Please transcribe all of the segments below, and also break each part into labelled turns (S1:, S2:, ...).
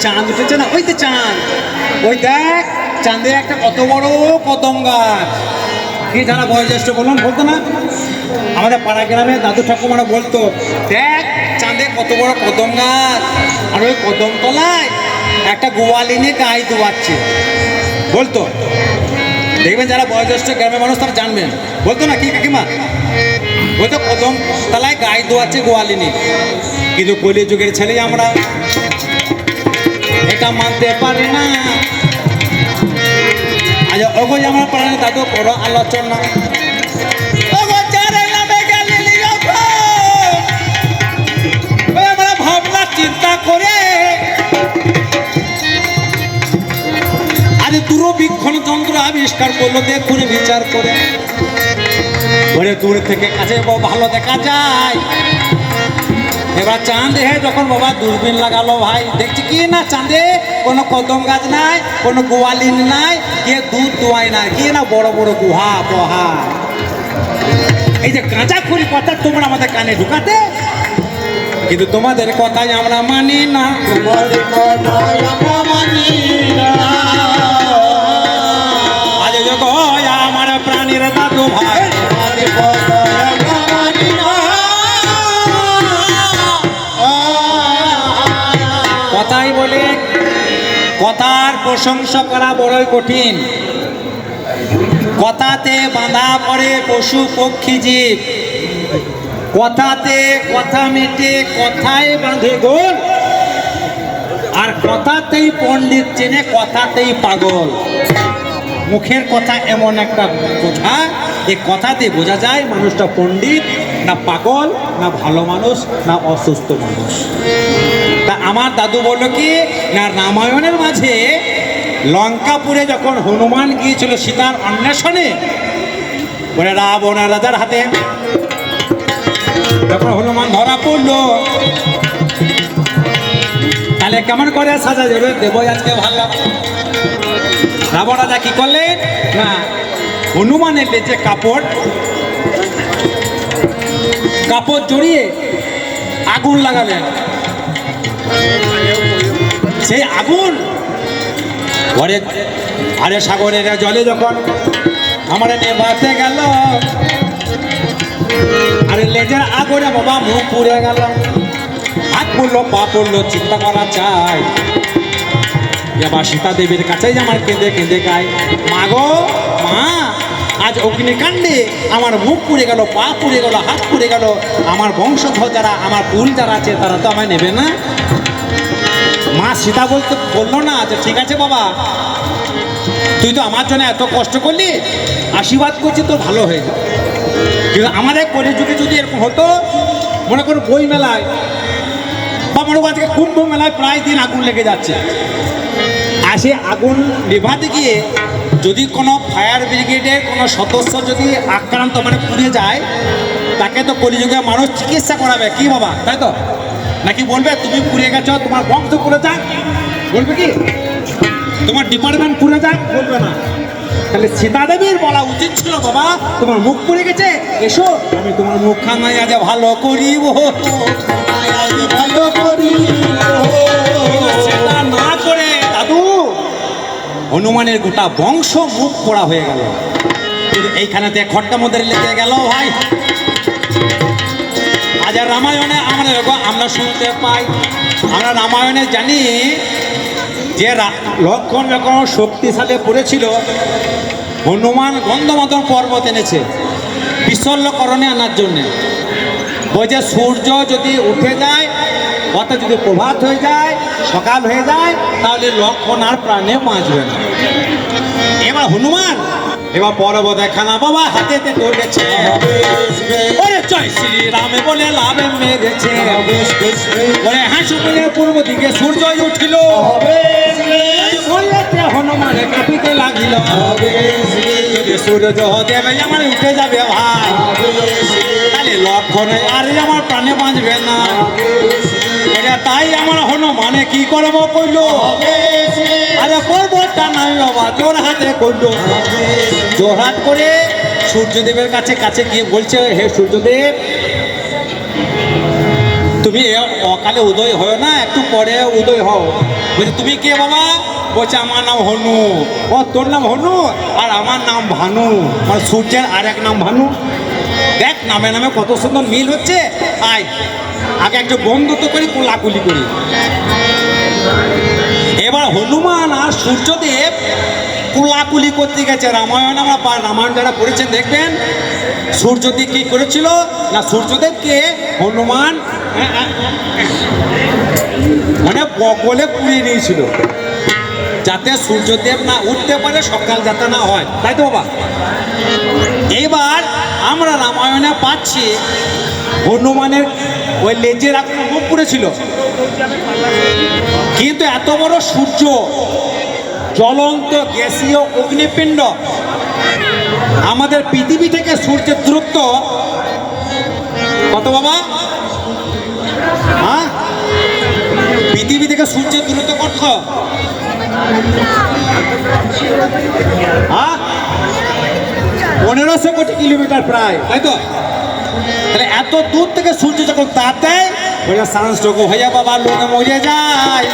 S1: চাঁদ উঠেছে না? ওই তো চাঁদ। ওই দেখ চাঁদে একটা কত বড় কদম গাছ। কি যারা বয়োজ্যেষ্ঠ বলুন, বলতো না? আমাদের পাড়া গ্রামে দাদু ঠাকুমারা বলতো, দেখ, চাঁদে কত বড় কদম গাছ। আর ওই কদম তলায় একটা গোয়ালিনী গাই দোয়াচ্ছে। বলতো। দেখবেন যারা বয়োজ্যেষ্ঠ গ্রামের মানুষ তারা জানবেন। বলতো না কি কাকিমা? বলতো কদম তলায় গাই দোয়াচ্ছে গোয়ালিনী কিন্তু কলি যুগের ছেলে আমরা এটা মানতে পারে না। আজ ওগো আমার প্রাণে দাদু বড় আলোচনা। চিন্তা করে। যন্ত্র আবিষ্কার করল, দেখুন বিচার করে। ওরে দূর থেকে কাছে ভালো দেখা যায়। এবার চাঁদ হে যখন বাবা দূরবীন লাগালো ভাই, দেখছি কি না চাঁদে কোনো কদম গাছ নাই, কোনো গোয়ালিন নাই, কে দুধ দোয়াই না, কি না বড় বড় গুহা বহা এই যে কাঁচা খুরি কথা তোমরা আমাদের কানে ঢুকাতে, কিন্তু তোমাদের কথাই আমরা মানি না
S2: না।
S1: আমার প্রাণীর দাদু ভাই প্রশংসা করা বড়ই কঠিন। কথাতে বাঁধা পড়ে পশু পক্ষী জীব। কথাতে কথা মেটে কথায় বাঁধে গোল। আর কথাতেই পণ্ডিত চেনে, কথাতেই পাগল। মুখের কথা এমন একটা বোঝা, যে কথাতে বোঝা যায় মানুষটা পণ্ডিত না পাগল, না ভালো মানুষ, না অসুস্থ মানুষ। তা আমার দাদু বলল কি, না রামায়ণের মাঝে লঙ্কাপুরে যখন হনুমান গিয়েছিল সীতার অন্বেষণে, বলে রাবণ রাজার হাতে। যখন হনুমান ধরা পড়ল, তাহলে কেমন করে সাজা যাবে? দেবো আজকে ভালো। রাবণ রাজা কি করলেন? না, হনুমানের লেজে কাপড় কাপড় জড়িয়ে আগুন লাগালেন। সেই আগুন ঘরে আরে সাগরের জলে যখন আমার নেভাতে গেল, আরে লেজের আগরে বাবা মুখ পুড়ে গেল। হাত পড়ল, পা পড়ল, চিন্তা করা চাই এবার সীতা দেবীর কাছেই আমার কেঁদে কেঁদে গায়, মা গো, মা, আজ অগ্নিকাণ্ডে আমার মুখ পুড়ে গেল, পা পুড়ে গেল, হাত পুড়ে গেল। আমার বংশধর যারা, আমার কুল যারা আছে, তারা তো আমায় নেবে না? মা সীতা বলতে বলল না যে, ঠিক আছে বাবা, তুই তো আমার জন্য এত কষ্ট করলি, আশীর্বাদ করছি, তোর ভালো হয়ে যাবে। কিন্তু আমাদের কলিযুগে যদি এরকম হতো, মনে করো বই মেলায় বা মনে করো আজকে কুম্ভ মেলায় প্রায় দিন আগুন লেগে যাচ্ছে। আর সে আগুন নেভাতে গিয়ে যদি কোনো ফায়ার ব্রিগেডের কোনো সদস্য যদি আক্রান্ত মানে পুড়ে যায়, তাকে তো কলিযুগে মানুষ চিকিৎসা করাবে। কি বাবা, তাই তো? নাকি বলবে, তুমি পুড়ে গেছো, তোমার বংশ পুড়ে যাক? বলবে কি? তোমার ডিপার্টমেন্ট পুড়ে যাক? বলবে না। তাহলে সীতা দেবীর বলা উচিত ছিল, বাবা, তোমার মুখ পুড়ে গেছে, এসো, আমি তোমার মুখ খানায় আজ ভালো করিব। না করে, দাদু, হনুমানের গোটা বংশ মুখ পোড়া হয়ে গেল। এইখানেতে খট্টা মধ্যে লেগে গেল, ভাই। আজ আর রামায়ণে আমরা আমরা শুনতে পাই। আমরা রামায়ণে জানি যে লক্ষণ যখন শক্তিশালী পড়েছিল। হনুমান গন্ধমাদন পর্বত এনেছে বিশল্যকরণে আনার জন্যে। ওই যে সূর্য যদি উঠে যায় অর্থাৎ যদি প্রভাত হয়ে যায় সকাল হয়ে যায় তাহলে লক্ষণ আর প্রাণে বাঁচবে না। এবার হনুমান এবার পর্বত খানা বাবা হাতেতে ধরেছে। জয় শ্রী রামে বলে লাভে মেরেছে ওরে হাসু বলে পূর্ব দিকে সূর্য উঠিল। হনুমানে কাঁপিতে লাগিল। সূর্য দেবে আমার উঠে যাবে ভাই। তাহলে লক্ষণ আর আমার প্রাণে বাঁচবে না। এটা তাই আমার হনুমানে কি করব কইলো আরে পর্বতটা নাই বাবা জোর হাতে করল। জোরহাট করে সূর্যদেবের কাছে কাছে গিয়ে বলছে, হে সূর্যদেব, তুমি অকালে উদয় হয় না, একটু পরে উদয় হও। বলছে, তুমি কে বাবা? বলছে, আমার নাম হনু। ও, তোর নাম হনু? আর আমার নাম ভানু। মানে সূর্যের আর এক নাম ভানু। দেখ, নামে নামে কত সুন্দর মিল হচ্ছে। আয়, আগে একটু বন্ধুত্ব করি কোলাকুলি করি। এবার হনুমান আর সূর্যদেব কুলাকুলি করতে গেছে। রামায়ণ আমরা রামায়ণ যারা পড়েছেন দেখবেন? সূর্যদেব কি করেছিল? না সূর্যদেবকে হনুমান আহ, আহ, মানে বগলে পুড়িয়ে নিয়েছিল। যাতে সূর্যদেব না উঠতে পারে সকাল যাতে না হয়। তাই তো বাবা? এবার আমরা রামায়ণে পাচ্ছি হনুমানের ওই লেজের আপনার মুখ পুড়েছিল। কিন্তু এত বড় সূর্য জ্বলন্ত গ্যাসীয় অগ্নিপিণ্ড। আমাদের পৃথিবী থেকে সূর্যের দূরত্ব কত বাবা? হ্যাঁ? পৃথিবী থেকে সূর্যের দূরত্ব কত হ্যাঁ? পনেরোশো কোটি কিলোমিটার প্রায়, তাই তো? তাহলে এত দূর থেকে সূর্য যখন বলে সানস্ট্রোক হয়ে বাবা লোক মরে যায়।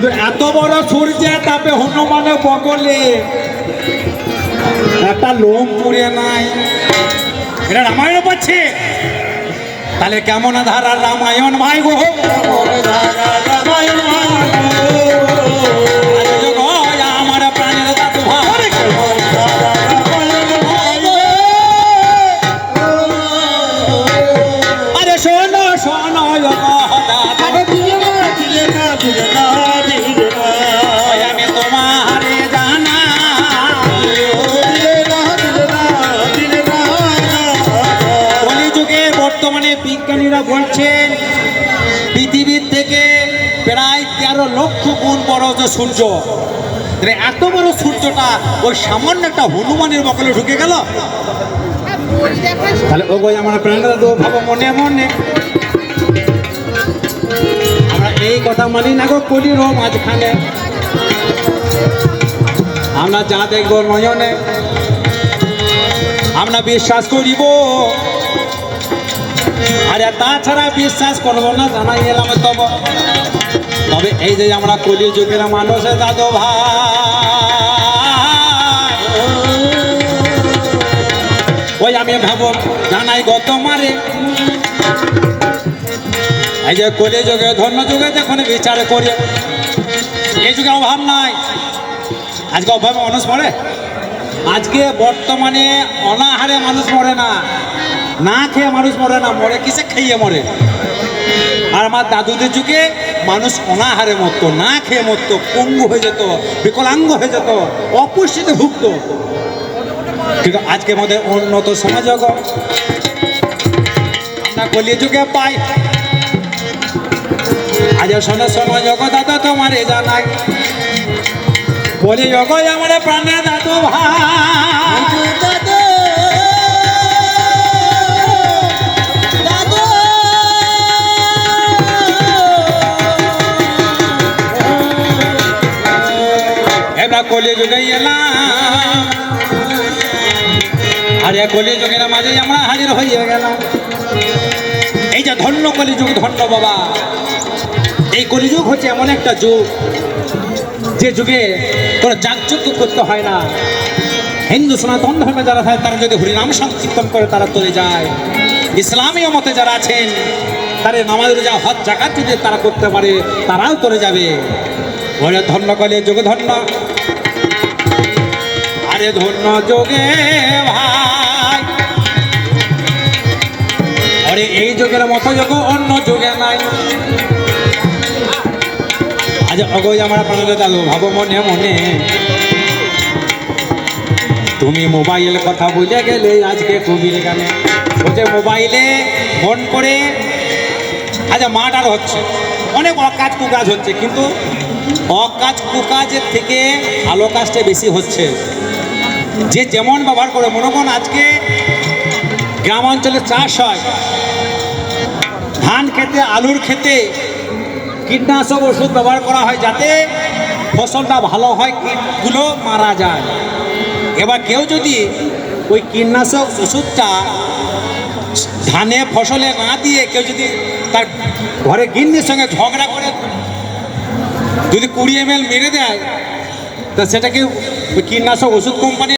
S1: কিন্তু এত বড় সূর্যের তাপে হনুমানে বগলে। একটা লোম পুড়ে নাই। এটা রামায়ণ পাচ্ছে তাহলে কেমন ধারা রামায়ণ ভাই গো?
S2: রামায়ণ
S1: ভাই বিজ্ঞানীরা বলছেন, পৃথিবীর থেকে প্রায় তেরো লক্ষ গুণ বড় যে সূর্য। এত বড় সূর্যটা ওই সামান্য একটা হনুমানের বকলে ঢুকে গেল? তাহলে ও গো, আমার প্রাণরা তো ভাবো মনে মনে। আমরা এই কথা মানি না গো কলির মাঝখানে। আমরা যা দেখব নয়নে, আমরা বিশ্বাস করিব আরে তাছাড়া বিশ্বাস করব না, জানাই এলাম তব। তবে এই যে আমরা কলি যুগের মানুষের দাদু ভাই। আমি ভাব, জানাই গত মারে এই যে কলি যুগে ধন্য যুগে যখন বিচার করে, এই যুগে অভাব নাই। আজকে অভাবে মানুষ মরে? আজকে বর্তমানে অনাহারে মানুষ মরে না। না খেয়ে মানুষ মরে না মরে, কিসে খেয়ে মরে? আর আমার দাদুদের যুগে মানুষ অনাহারে মরতো, না খেয়ে মরতো, পঙ্গু হয়ে যেত, বিকলাঙ্গ হয়ে যেত অপুষ্টিতে ভুগত। কিন্তু আজকে আমাদের উন্নত সমাজ আমরা কলিয়ে যুগে পাই। আজ শোনো শোনো জগৎ দাদা তোমার জানাই। বলে জগৎ আমার প্রাণে দাদু ভাই। কলি আরে কলি যুগের আমরা হাজির হয়ে এই যে ধন্য কলি যুগ ধন্য বাবা। এই কলিযুগ হচ্ছে এমন একটা যুগ, যে যুগে কোনো যাগযজ্ঞ করতে হয় না। হিন্দু সনাতন ধর্মে যারা থাকে, তারা যদি হরিনাম সংকীর্তন করে, তারা চলে যায়। ইসলামীয় মতে যারা আছেন তারা নামাজ রোজা, হজ, জাকাত যদি তারা করতে পারে, তারাও চলে যাবে। ধন্য কলে যোগ ধন্য। আরে ধন্য যোগে ভাই। আরে, এই যুগের মতো যোগ অন্য যুগে নাই। আজ অগৈ আমার প্রাণে দাদু, ভাবো মনে মনে। তুমি মোবাইল কথা বুঝে গেলে আজকে কবির গানে। বলছে মোবাইলে ফোন করে আচ্ছা মার্ডার হচ্ছে। অনেক অকাজ কুকাজ হচ্ছে, কিন্তু অকাজ কুকাজের থেকে ভালো কাজটা বেশি হচ্ছে। যে যেমন ব্যবহার করে, মনে করুন আজকে গ্রাম অঞ্চলে চাষ হয়। ধান খেতে, আলুর খেতে কীটনাশক ওষুধ ব্যবহার করা হয় যাতে ফসলটা ভালো হয়, কীটগুলো মারা যায়। এবার কেউ যদি ওই কীটনাশক ওষুধটা ধানে, ফসলে না দিয়ে কেউ যদি তার ঘরে গিন্নির সঙ্গে ঝগড়া করে যদি কুড়ি এম মেরে দেয়, তা সেটাকে কীটনাশক ওষুধ কোম্পানি